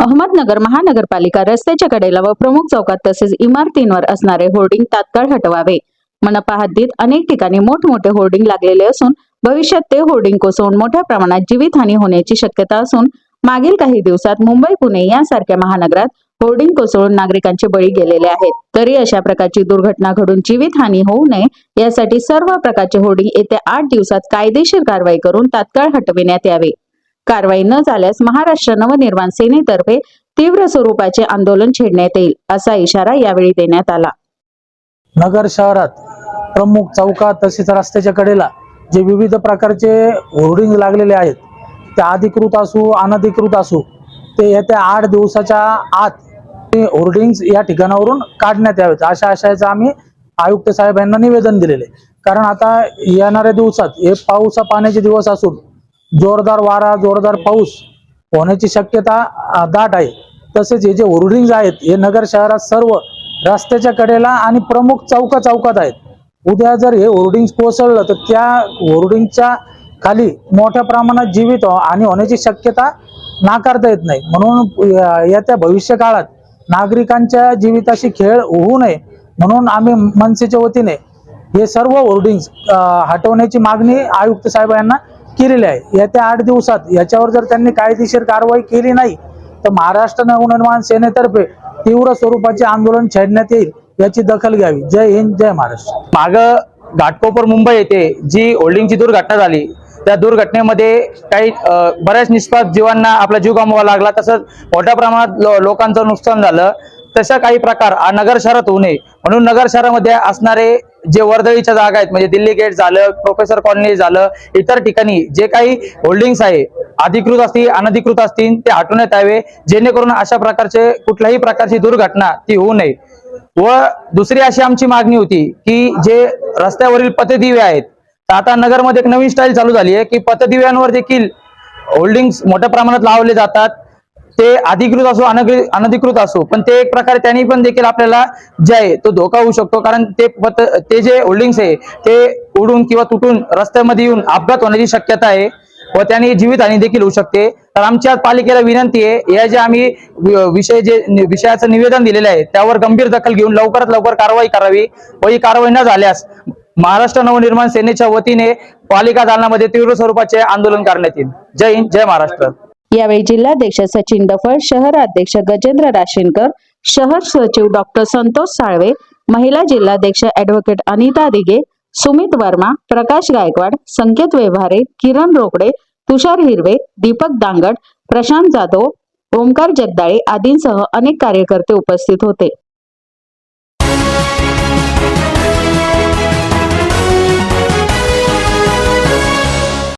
अहमदनगर महानगरपालिका रस्त्याच्या कडेला व प्रमुख चौकात तसेच इमारतींवर असणारे होर्डिंग तात्काळ हटवावे. मनपा हद्दीत अनेक ठिकाणी मोठमोठे होर्डिंग लागलेले असून भविष्यात ते होर्डिंग कोसळून मोठ्या प्रमाणात जीवितहानी होण्याची शक्यता असून मागील काही दिवसात मुंबई पुणे यासारख्या महानगरात होर्डिंग कोसळून नागरिकांचे बळी गेलेले आहेत. तरी अशा प्रकारची दुर्घटना घडून जीवितहानी होऊ नये यासाठी सर्व प्रकारचे होर्डिंग येत्या आठ दिवसात कायदेशीर कारवाई करून तात्काळ हटविण्यात यावे. कारवाई न झाल्यास महाराष्ट्र नवनिर्माण सेनेतर्फे तीव्र स्वरूपाचे आंदोलन छेडण्यात येईल असा इशारा यावेळी देण्यात आला. नगर शहरात प्रमुख चौकात तसेच रस्त्याच्या कडेला जे विविध प्रकारचे होर्डिंग लागलेले आहेत ते अधिकृत असू अनधिकृत असू ते येत्या आठ दिवसाच्या आत ते होर्डिंग्स या ठिकाणावरून काढण्यात यावेत अशा आशयाचं आम्ही आयुक्त साहेब यांना निवेदन दिलेले कारण आता येणाऱ्या दिवसात हे पावसा पाण्याचे दिवस असून जोरदार वारा जोरदार पाऊस होण्याची शक्यता दाट आहे. तसेच हे जे होर्डिंग्ज आहेत हे नगर शहरात सर्व रस्त्याच्या कडेला आणि प्रमुख चौका चौकात आहेत. उद्या जर हे होर्डिंग्स कोसळलं तर त्या होर्डिंगच्या खाली मोठ्या प्रमाणात जीवित हो- आणि होण्याची शक्यता नाकारता येत नाही. म्हणून येत्या भविष्य काळात नागरिकांच्या जीविताशी खेळ होऊ नये. म्हणून आम्ही मनसेच्या वतीने हे सर्व होर्डिंग्स हटवण्याची मागणी आयुक्त साहेब यांना केलेले आहे. येत्या आठ दिवसात याच्यावर जर त्यांनी कायदेशीर कारवाई केली नाही तर महाराष्ट्र नवनिर्माण सेनेतर्फे तीव्र स्वरूपाचे आंदोलन छेडण्यात येईल याची दखल घ्यावी. जय हिंद जय महाराष्ट्र. माग घाटकोपर मुंबई येथे जी होल्डिंगची दुर्घटना झाली त्या दुर्घटनेमध्ये काही बऱ्याच निष्पाप जीवांना आपला जीव गमवावा लागला. तसंच मोठ्या प्रमाणात लो- लोकांचं नुकसान झालं. तशा काही प्रकार नगर शहरात होऊ नये. म्हणून नगर शहरामध्ये असणारे जे वर्दळीच्या जागा आहेत म्हणजे दिल्ली गेट झालं प्रोफेसर कॉलनी झालं इतर ठिकाणी जे काही होल्डिंग्स आहे अधिकृत असतील अनधिकृत असतील ते हटवण्यात यावे जेणेकरून अशा प्रकारचे कुठल्याही प्रकारची दुर्घटना ती होऊ नये. व दुसरी अशी आमची मागणी होती की जे रस्त्यावरील पथदिवे आहेत तर आता नगरमध्ये एक नवीन स्टाईल चालू झाली आहे की पथदिव्यांवर देखील होल्डिंग्स मोठ्या प्रमाणात लावले जातात. ते अधिकृत असो अनधिकृत असो पण ते एक प्रकारे त्यांनी पण देखील आपल्याला जे आहे तो धोका होऊ शकतो. कारण ते पत ते जे होल्डिंग्स आहे ते उडून किंवा तुटून रस्त्यामध्ये येऊन अपघात होण्याची शक्यता आहे व त्याने जीवितहानी देखील होऊ शकते. तर आमच्या पालिकेला विनंती आहे या जे आम्ही विषय जे विषयाचं निवेदन दिलेलं आहे त्यावर गंभीर दखल घेऊन लवकरात लवकर कारवाई करावी व ही कारवाई न झाल्यास महाराष्ट्र नवनिर्माण सेनेच्या वतीने पालिका दालनामध्ये तीव्र स्वरूपाचे आंदोलन करण्यात येईल. जय हिंद जय महाराष्ट्र. यावेळी जिल्हाध्यक्ष सचिन डफळ शहराध्यक्ष गजेंद्र राशीनकर शहर सचिव डॉक्टर संतोष साळवे महिला जिल्हाध्यक्ष ऍडव्होकेट अनिता दिगे सुमित वर्मा प्रकाश गायकवाड संकेत व्यवहारे किरण रोकडे तुषार हिरवे दीपक दांगट प्रशांत जाधव ओमकार जगदाळे आदींसह अनेक कार्यकर्ते उपस्थित होते.